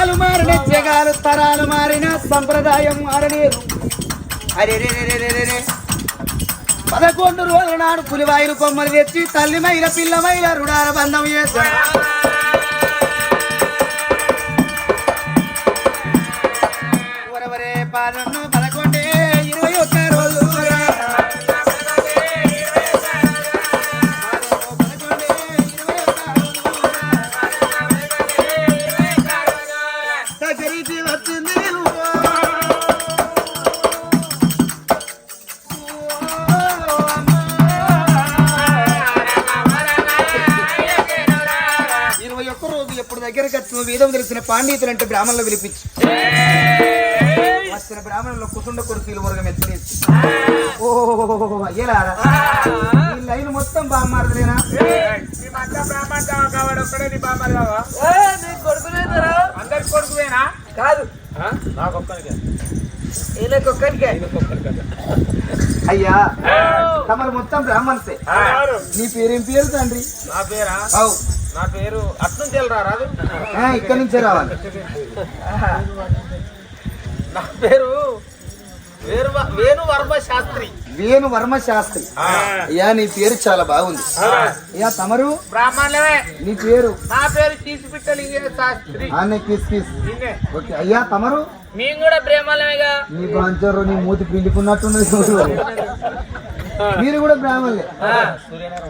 యుగాలు మారిన జగాలు తరాలు మారిన సంప్రదాయం మారలేదు అరే రే రే రే రే పదకొండు రోజుల నాడు పులివాయిలు కొమ్మలు తెచ్చి తల్లి మైల పిల్ల మైల రుణాల బంధం చేశాడు. పాండితులు అంటే బ్రాహ్మణులు పిలిపించి. వచ్చిన బ్రాహ్మణులు కుటుంబ కొడుకులు వర్గం ఎత్తనేసి ఓ అయ్యలారా ఈ లైన్ మొత్తం బామ్మారదేనా అందరి కొడుకువేనా కాదు. నాకొక్కనికే అయ్యా తమరు మొత్తం బ్రాహ్మణసే నీ పేరేం పేరు తండ్రి? నా పేరా? అవు నా పేరు అట్నుంచి రాదు ఇక్కడి నుంచే రావాలి. నా పేరు వేణు వర్మ శాస్త్రి. వేణు వర్మ శాస్త్రి. అయ్యా నీ పేరు చాలా బాగుంది. అయ్యా తమరు? బ్రాహ్మణులమే నీ పేరు? నా పేరు తీసిపిట్టలింగే శాస్త్రి. ఓకే అయ్యా తమరు? మేము కూడా బ్రాహ్మణులమేగా నీ బాంచరు నీ మూతి పిండుకున్నట్టున్నది మీరు కూడా బ్రాహ్మణులే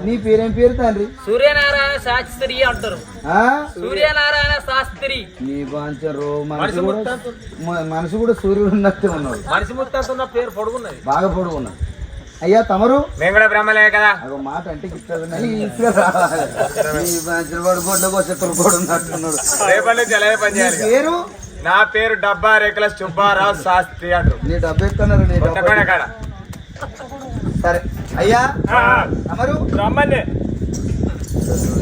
నీ పేరేం పేరు తండ్రి? సూర్యనారాయణ శాస్త్రి అంటారు. ఆ? సూర్యనారాయణ శాస్త్రి. నీ బాంచరు మనసు కూడా మ- మనసు కూడా సూర్యుడు ఉన్నట్టే ఉన్నాడు మనిషి ముత్తంతున్న పేరు పొడుగున్నది. బాగా పొడుగున్నాడు అయ్యా తమరు? మేము కూడా బ్రహ్మలే కదా. అగో మాట అంటే వాడు గొడ్డ కూడా ఉన్నట్టున్నాడు. పేరు? నా పేరు డబ్బా రేఖల సుబ్బారావు శాస్త్రి అంటారు. నీ డబ్బు ఎక్కన్నారు నీ డబ్బు కొత్తపేట కాడ. సరే. అయ్యా. తమరు బ్రాహ్మణే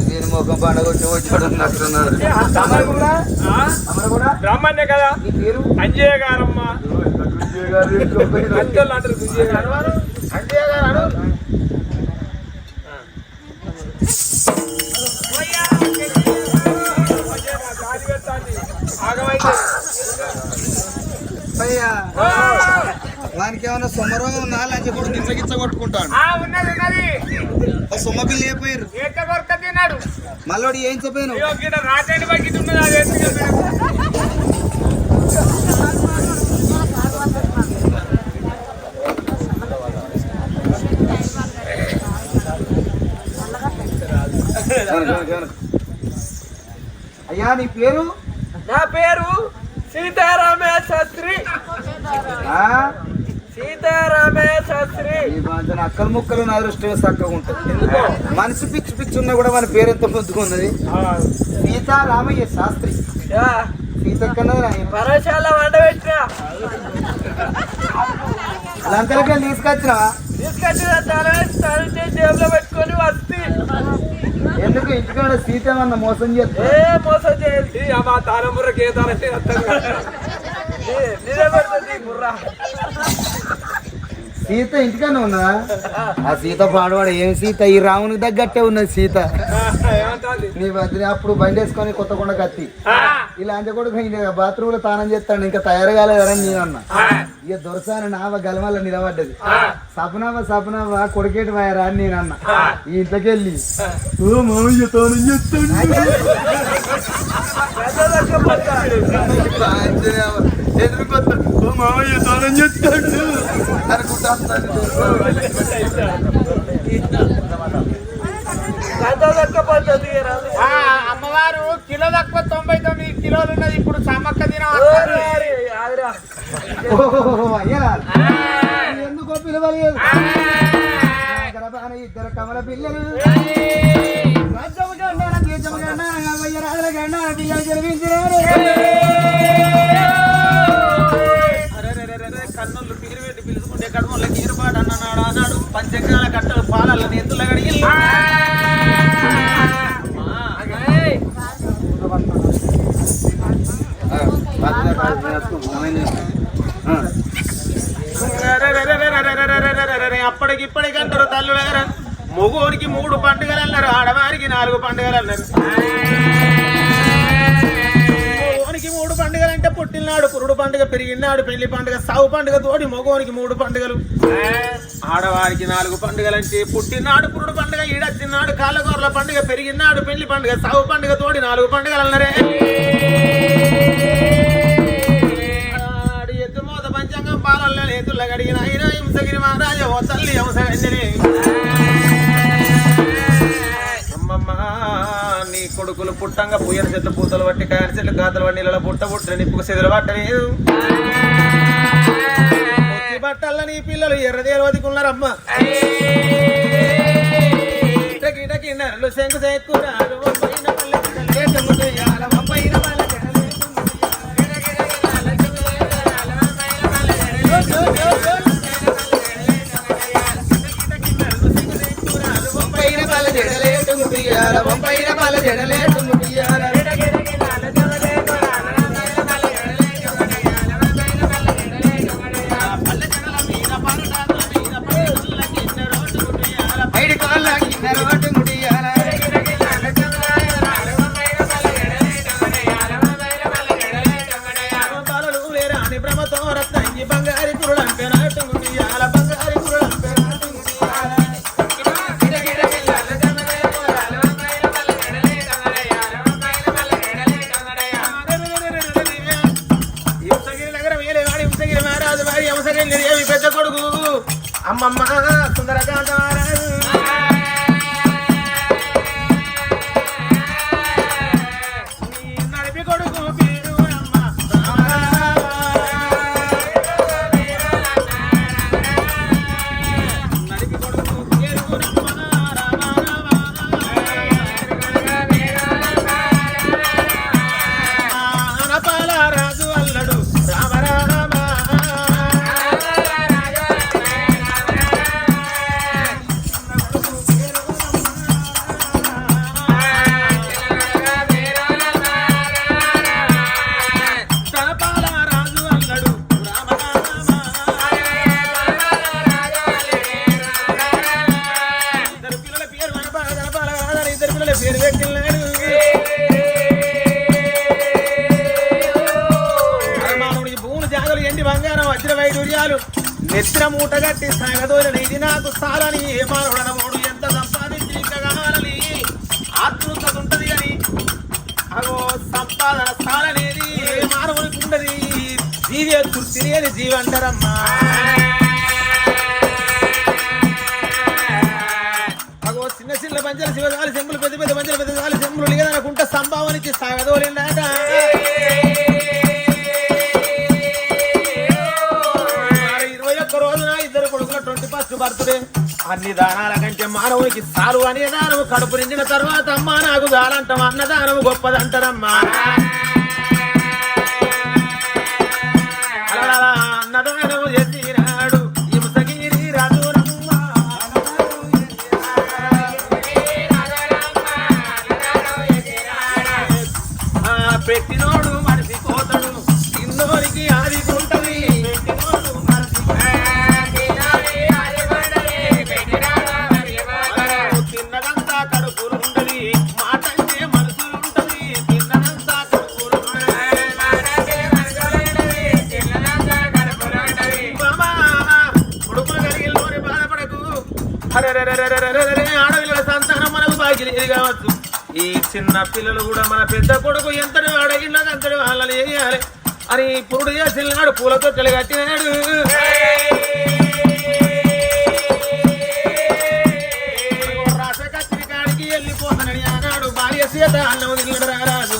దీని ముఖం పండగ వచ్చి వచ్చాడు ఉన్నట్టున్నాడు తమరు కూడా? కూడా? కదా. నీ పేరు? అంజయ్య గారమ్మ. అంటారు గారు అంజయ్య గారు వానికి ఏమైనా సొమ్మరం ఉన్నా లంచ కూడా గిచ్చ గిచ్చ కొట్టుకుంటాడు సొమ్మ బిల్లు అయిపోయారు మళ్ళీ ఏం చెప్పాను. అయ్యా నీ పేరు? నా పేరు సీతారామయ్య శాస్త్రి. ఆ? సీతారామయ్య శాస్త్రి. అక్కలు ముక్కలు నా దృష్టిలో చక్కగా ఉంటుంది. మనిషి పిచ్చి పిచ్చి ఉన్నా కూడా మన పేరు ఎంత ముద్దుగా ఉన్నది? సీతారామయ్య శాస్త్రి. యా, సీత కన్నా పరశాల వంట పెట్టిన? లంకలకి తీసుకొచ్చినా తీసుకొచ్చిన తల చేసి జేబులో పెట్టుకొని వస్తే. ఎందుకు ఇంటికాడ సీత ఏమన్నా మోసం చేస్తా? ఏ మోసం చేయదు ఈ అమ్మ తాళంబుర్రకి ఏ తాళం అర్థం కాదు. బుర్రా. సీత ఇంటికన్నా ఉన్నా ఆ సీత పాడవాడు ఏం సీత? ఈ రామునికి తగ్గట్టే ఉన్నది సీత? నీ బదిలీ అప్పుడు బండి వేసుకొని కొత్త కొండ కత్తి. ఆ, ఇలా అంతే కూడా బాత్రూమ్లో తానం చేస్తాడు ఇంకా తయారు కాలేదని నేను అన్నా. ఆ, ఇక దొరసాని నావ గలమల్ల నిలబడ్డది. సపనావ సపనావ కొడుకేటి వాయరా అని నేను అన్నా. ఈ ఇంట్లోకి వెళ్ళి ఎదురుకొస్తాడు మామయ్య పద్ధతి ఆ, అమ్మవారు కిలో తక్కువ తొంభై తొమ్మిది కిలోలు ఉన్నది. ఇప్పుడు సమ్మక్క దినం ఎందుకో పిలవలేదు. ఇద్దరు కమల పిల్లలు. రాజ్యము గండాన, దేశము గండాన, అవ్వయ్య రాజుల గండాన పిల్లలు జన్మించినారు. అప్పటికి ఇప్పటికి అంటారు అంటారు తల్లులారా మొగోనికి మూడు పండుగలు అన్నారు ఆడవారికి నాలుగు పండుగలు అన్నారు మగోనికి మూడు పండుగలు అంటే పుట్టినాడు పురుడు పండుగ పెరిగినాడు పెళ్ళి పండుగ సాగు పండుగ తోడి మొగోనికి మూడు పండుగలు. ఆడవారికి నాలుగు పండుగలు అంటే పుట్టినాడు నాడు పండుగ కాళ్ళగోర్ల పండుగ పెరిగినాడు పెళ్ళి పండుగ సాగు పండుగ తోడి నాలుగు పండుగలు అన్నరే ఆడి పంచాంగం పాలల్లో నేతుల గడిగిన అయినా హింసగిరి మహారాజ ఓ తల్లి హంసగంజని అమ్మమ్మ నీ కొడుకులు పుట్టంగా పుయ్యన చెట్లు పూతలు పట్టి కాయన చెట్లు గాతలు పట్టి నీళ్ళ పుట్ట పుట్ట నిప్పుకు చెదులు పట్టలేదు. బట్టల్లో నీ పిల్లలు ఎర్రదేరు వదుకున్నారమ్మ కిన్నర్లు శంకు చేతురాలు వంపైన పల్లె చేయాల వంపైన పల్లె వంపైన పాల తృప్తిని అంటారమ్మా అగో చిన్న చిన్న పంచలు శివదాలి చెంబులు పెద్ద పెద్ద పంచలు పెద్ద దాలి చెంబులు లేదనుకుంటే సంభావనకి ఇచ్చి మరి ఇరవై ఒక్క రోజున ఇద్దరు కొడుకుల ట్వంటీ ఫస్ట్ బర్త్డే. అన్ని దానాల కంటే మానవునికి సారు అనే దానము కడుపు నిండిన తర్వాత అమ్మ నాకు దానంటాం అన్నదానము గొప్పదంటారమ్మా. కత్తిరికాడికి ఆనాడు భార్య సీత అన్నం తిన్నాడు రారాజు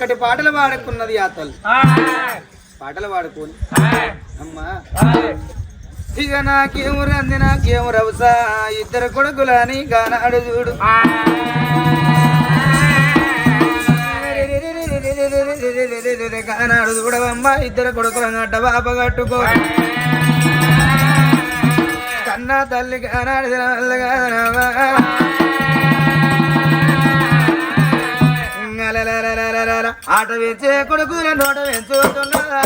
పాటలు పాడుకున్నది ఆ తల్లి. పాటలు పాడుకోని అమ్మా. ఇక నాకేమురు అంది నాకేము రవసా ఇద్దరు కొడుకులని గానాడు చూడు. గానాడు చూడవమ్మా ఇద్దరు కొడుకులను అడ్డ బాప కట్టుకో. కన్నా తల్లి గానాడు ఆట వేసే కొడుకుల నోట వెంచుతున్నదా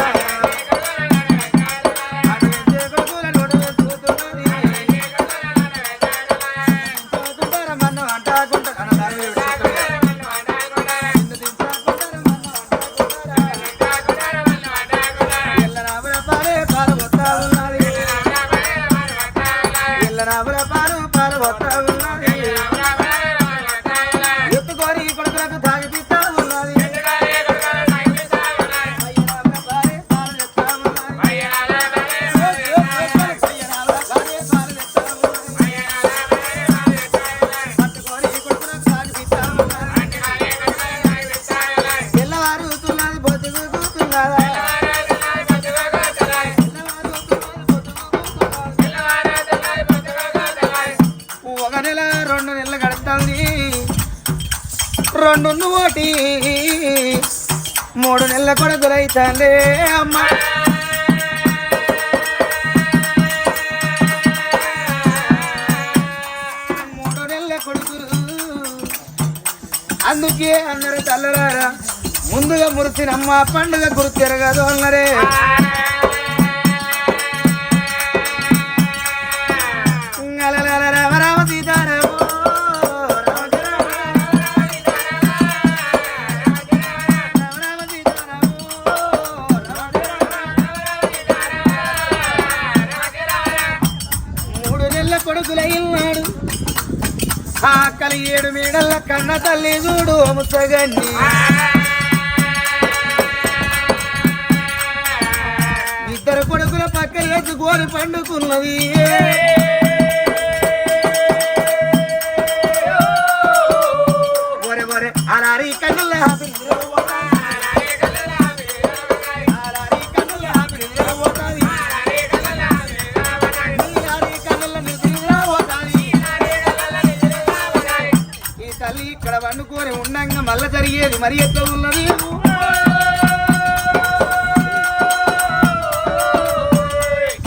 కొడుకులైతాండే అమ్మ. అందుకే అందరు తల్లరారా ముందుగా మురిసినమ్మ పండుగ గుర్తు తిరగదు అన్నరే కన్న తల్లి చూడు ముసగన్ని ఇద్దరు కొడుకుల పక్కన ఎత్తుకొని పండుకున్నది ఒరే ఒరే అలారి కన్నుల మళ్ళా జరిగేది మరి ఎట్లా ఉన్నది?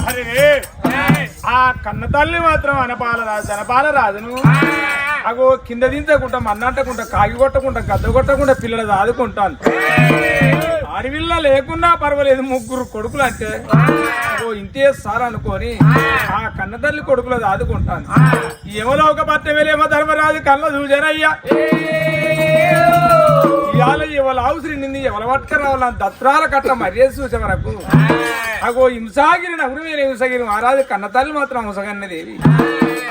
అరే ఆ కన్నతల్లి మాత్రం అనపాల రాదు అనపాల రాదును అగో కింద దించకుండా మన్నంటకుండా కాగి కొట్టకుండా గద్ద కొట్టకుండా పిల్లలు ఆదుకుంటాను అడవిల్లా లేకున్నా పర్వాలేదు ముగ్గురు కొడుకులు అంటే ఓ ఇంతే సార్ అనుకొని ఆ కన్న తల్లి కొడుకులు ఆదుకుంటాను ఏమో ఒక పట్టమేలేమో ధర్మరాజు కళ్ళ చూసానయ్యా ఇవాళ ఇవాళ అవసరం నింది ఎవల పట్టుకురావాల దత్రాల కట్ట మర్యాద చూసే వరకు. అగో హింసాగిరి నగురుమైన హింసగిరి మహారాజు కన్న తల్లి మాత్రం హంసగన్నదేవి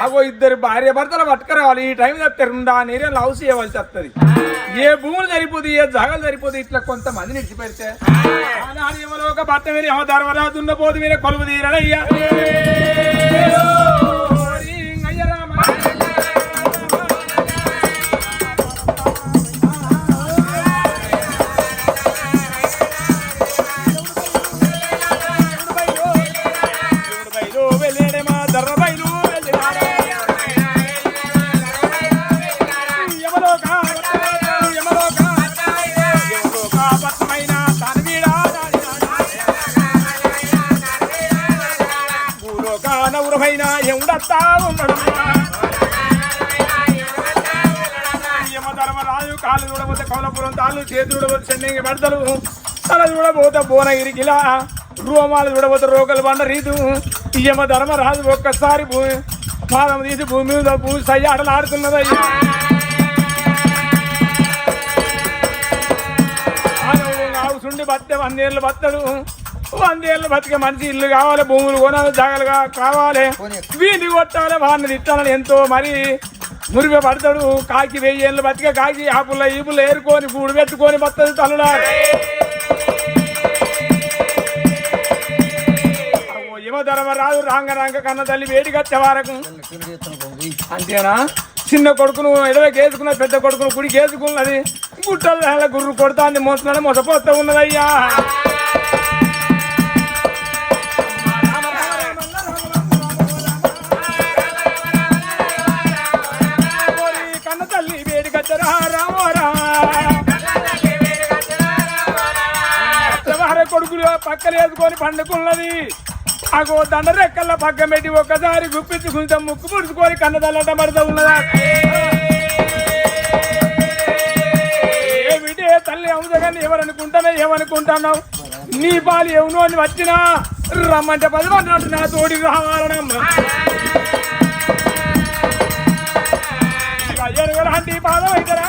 అగో ఇద్దరు భార్య భర్తలు పట్టుకురావాలి ఈ టైం తప్పితే రెండా నేరే లవ్ చేయవలసి వస్తుంది. ఏ భూములు సరిపోదు ఏ జాగాలు సరిపోదు ఇట్లా కొంతమందిని ఇచ్చిపెడితే ఎవరో ఒక భర్త మీద ఏమో ధర్మరాజు ఉన్న పోదు మీద కొలువు తీరడయ్యా. ఎవడత్తా ఉన్నాడు యమధర్మరాజు కాళ్ళు చూడబోతే కమలపురం తాళ్ళు చేతులు చూడబోతే చెన్నైకి పడతారు. తల చూడబోతే భువనగిరికిలా రూమాలు చూడబోతే రోగలు బండ రీతు. యమ ధర్మరాజు ఒక్కసారి భూమి పాదం తీసి భూమి మీద భూమి సయ్యాటలు ఆడుతున్నదయ్యా ఆవుసుండి బತ್ತೆ వందేళ్ళు బత్తడు. వందేళ్ళు బతికే మనిషి ఇల్లు కావాలి భూములు కొనాలి జాగలుగా కావాలి. వీధి కొట్టాలి వాడిని తిట్టాలని ఎంతో మరి మురిగ పడతాడు. కాకి వెయ్యి ఏళ్ళు బతికే కాకి ఆ పుల్ల ఈ పుల్ల ఏరుకొని గూడు పెట్టుకొని బత్తది తల్లుడా. ధర్మరాజు రాంగ రాంగ కన్న తల్లి వేడికచ్చే వారకు. అంతేనా? చిన్న కొడుకును ఎడవ కేసుకున్న పెద్ద కొడుకును కుడి కేసుకున్నది. గుట్టల గుర్రు కొడతాంది మోస్తున్నాడు మొసపోతా ఉన్నదయ్యా. కొడుకులు వేసుకొని పండుకున్నది. అగో దండ రెక్కల పక్క పెట్టి ఒక్కసారి గుప్పించుకుంటే ముక్కు పుడుచుకొని కన్నదల్లట మడత ఉన్నదా? ఏమిటే తల్లి అవుదగాని ఎవరనుకుంటానో ఏమనుకుంటున్నావు? నీ పాలు ఎవను అని వచ్చినా? రమ్మంటే పది మంది నా తోడి రావాలనమ్మా. ఎరుగలాంటి పాదం అయితే రా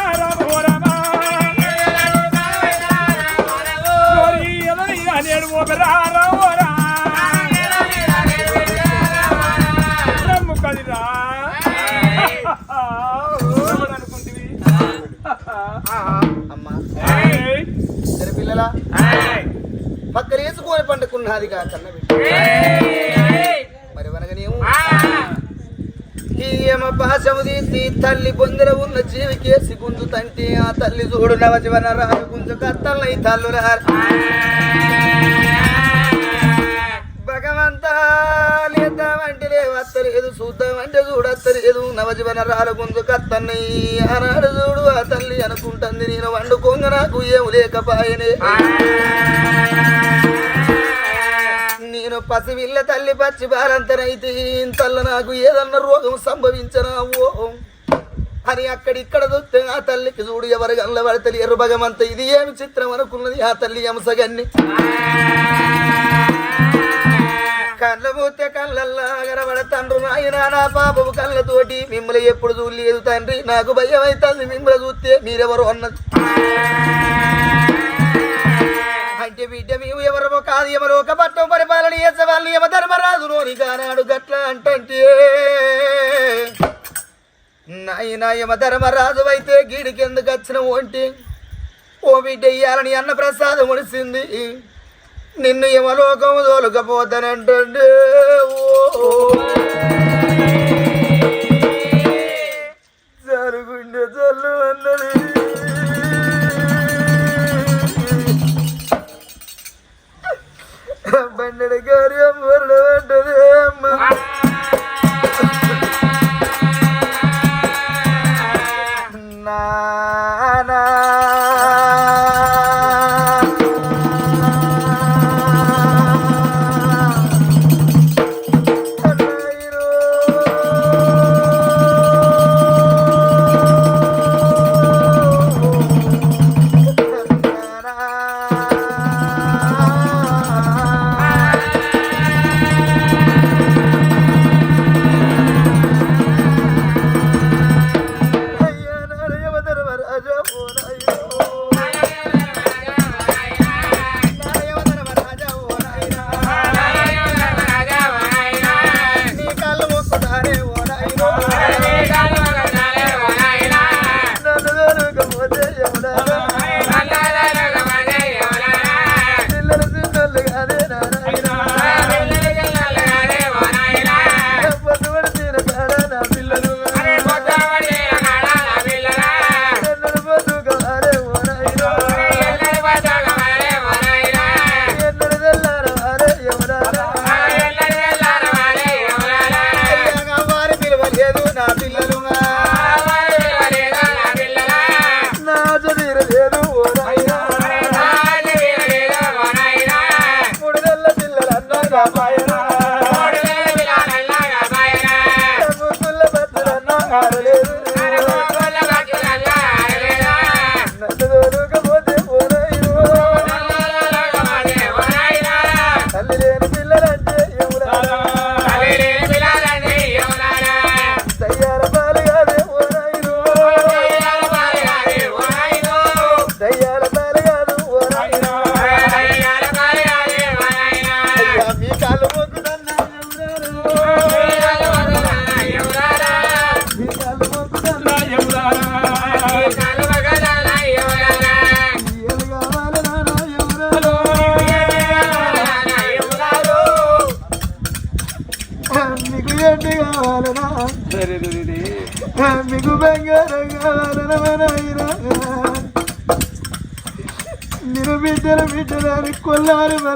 పిల్లల పక్కన వేసుకొని పండుకున్నది కా కన్న బిడ్డ మరి వనగనేమో ఈ యమ పాశము తీసి తల్లి పొందిన ఉన్న జీవికేసి గుంజు తంటి ఆ తల్లి చూడు నవజీవన రాజు గుంజు కత్తల్లై తల్లు భగవంతా లేద్దామంటే లేవత్తలేదు చూద్దామంటే చూడత్తలేదు నవజీవన రాలు గుంజు కత్తన్నయ్యి ఆనాడు చూడు ఆ తల్లి అనుకుంటుంది నేను వండుకోంగ నాకు ఏం లేకపాయనే. నేను పసివిల్ల తల్లి పచ్చి బాలంతనైతే ఇంతల్ల నాకు ఏదన్నా రోగం సంభవించనా ఓ. అని అక్కడిక్కడ చూస్తే ఆ తల్లికి చూడు ఎవరు గల్ల పడతలి ఎర్ర భగవంత ఇది ఏమి చిత్రం అనుకున్నది? ఆ తల్లి అంశగన్ని కళ్ళ పోతే కళ్ళల్లా కనబడతండ్రు నాయన నా పాపపు కళ్ళతోటి మిమ్మల్ని ఎప్పుడు చూడలేదు తండ్రి. నాకు భయం అవుతుంది మిమ్మల్ని చూస్తే మీరెవరు అన్నది. అంటే బిడ్డ మేము ఎవరమో కాదు ఎవరో ఒక పట్టం పరిపాలన చేసే వాళ్ళు ధర్మరాజు నోని కానాడు గట్ల అంటే నాయన యమ ధర్మరాజు అయితే గీడికి ఎందుకు వచ్చిన ఒంటి ఓ బిడ్డ ఇయ్యాలని అన్న ప్రసాదం ఒడిసింది. నిన్ను యమలోకము తోలకపోతానంటే ఓ. జరుగుండే చల్లు అన్నది. బండెడు గారి అమ్మడు అమ్మ.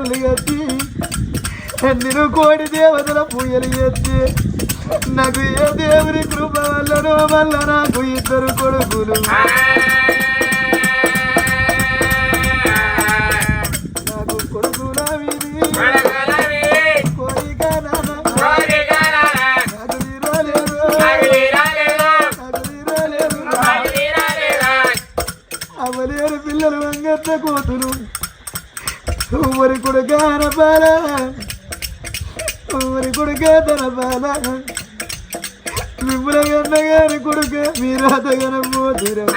పూజలు ఎత్తి నేను కోడి దేవతల పూజలు ఎత్తి నాకు ఏ దేవుని కృప వల్లనో వల్ల నాకు ఇద్దరు కొడుకులు. నాకు కొడుకుల అవలేరు పిల్లలు వంగత్త కోతులు ఒరి కొడుక నబాల ఒరి కొడుక తనబాల. మిమ్మల అన్నగారి కొడుక మీరాత గనమో దూరం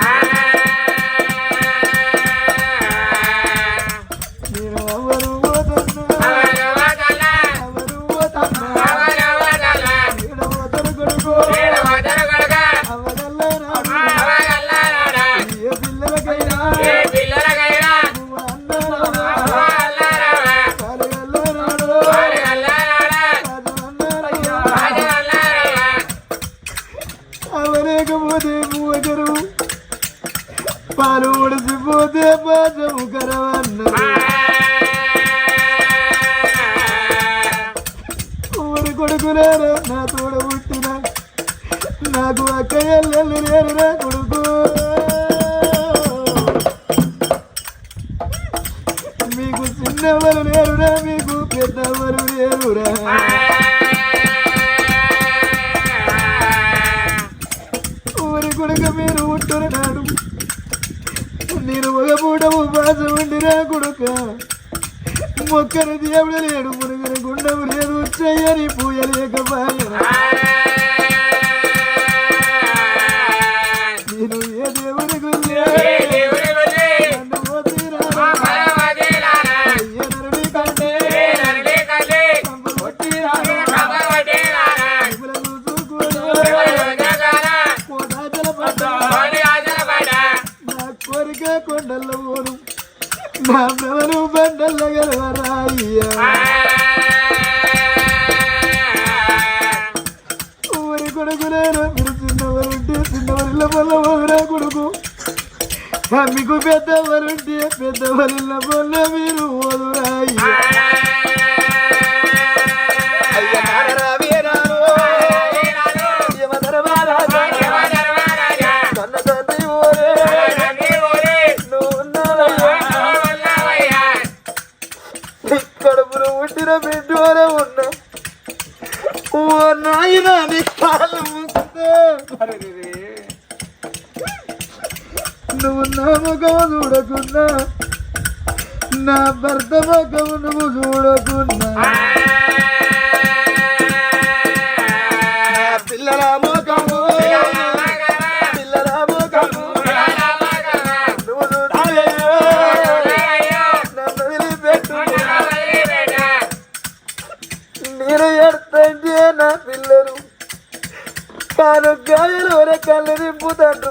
ఓ నాయన నువ్వు నా ముఖము చూడకున్నా. నా భర్త ముఖము నువ్వు చూడకున్నా. గాను గాయలు వరే కళ్ళు నింపుతాడు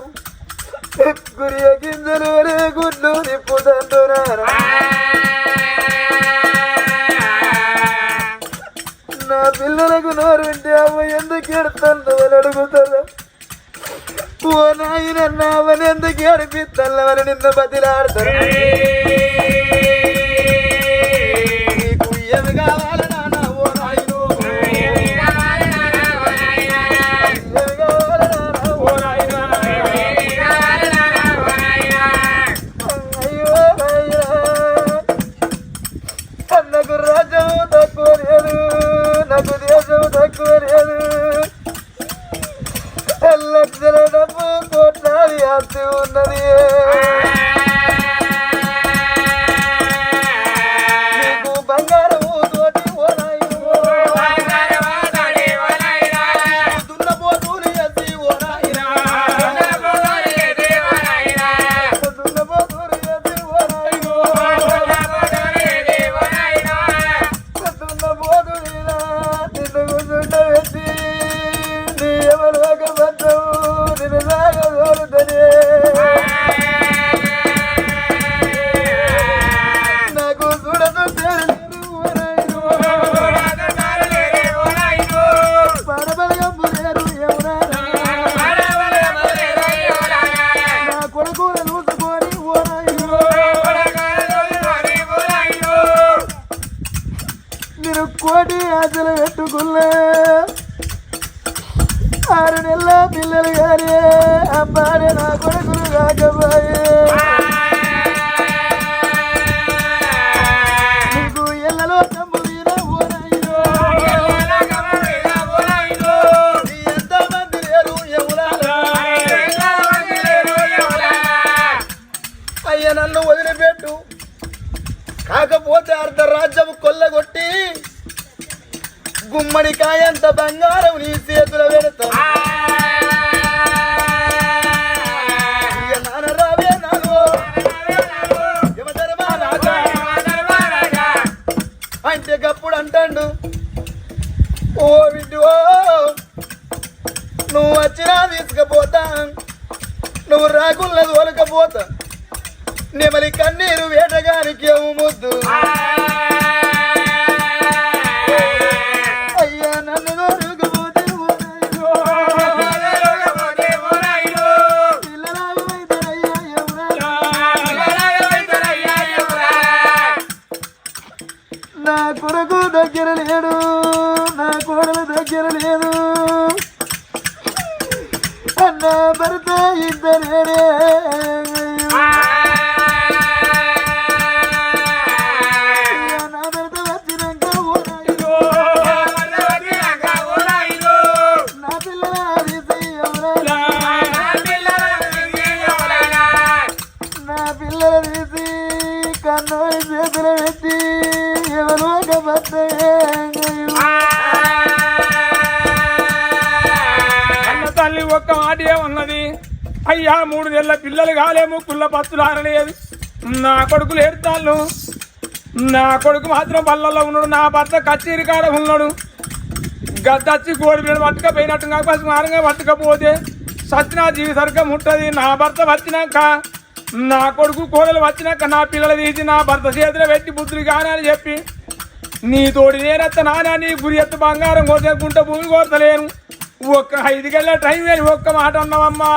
గురియ గింజలు వరే గుడ్లు నింపుతాడు నా పిల్లలకు నోరు వింటే అమ్మ ఎందుకు ఎడుతుంది వాళ్ళు అడుగుతారు ఓ నాయన నావని ఎందుకు ఏడిపిస్తాను వాళ్ళు నిన్ను బతిలాడతారు అయ్యా మూడు నెలల పిల్లలు కాలేము కుళ్ళ పత్తులు ఆరలేదు. నా కొడుకులు ఏడుతాళ్ళు నా కొడుకు మాత్రం పళ్ళల్లో ఉన్నాడు. నా భర్త కచేరి కాడ ఉన్నాడు. గద్దచ్చి కోడి మీద పట్టుకపోయినట్టు నాకు మారంగా పట్టుకపోతే సత్యనా జీవి సరిగ్గా ఉంటుంది నా భర్త వచ్చినాక నా కొడుకు కూరలు వచ్చినాక నా పిల్లలు తీసి నా భర్త చేతిలో పెట్టి బుద్ధులు కానని చెప్పి నీ తోడి నేనెత్త నానా నీ గురి ఎత్త బంగారం కోసేకుంటే భూమి కోరతలేను. ఒక్క ఐదు గంటల టైం వేసి ఒక్క మాట అన్నావమ్మా.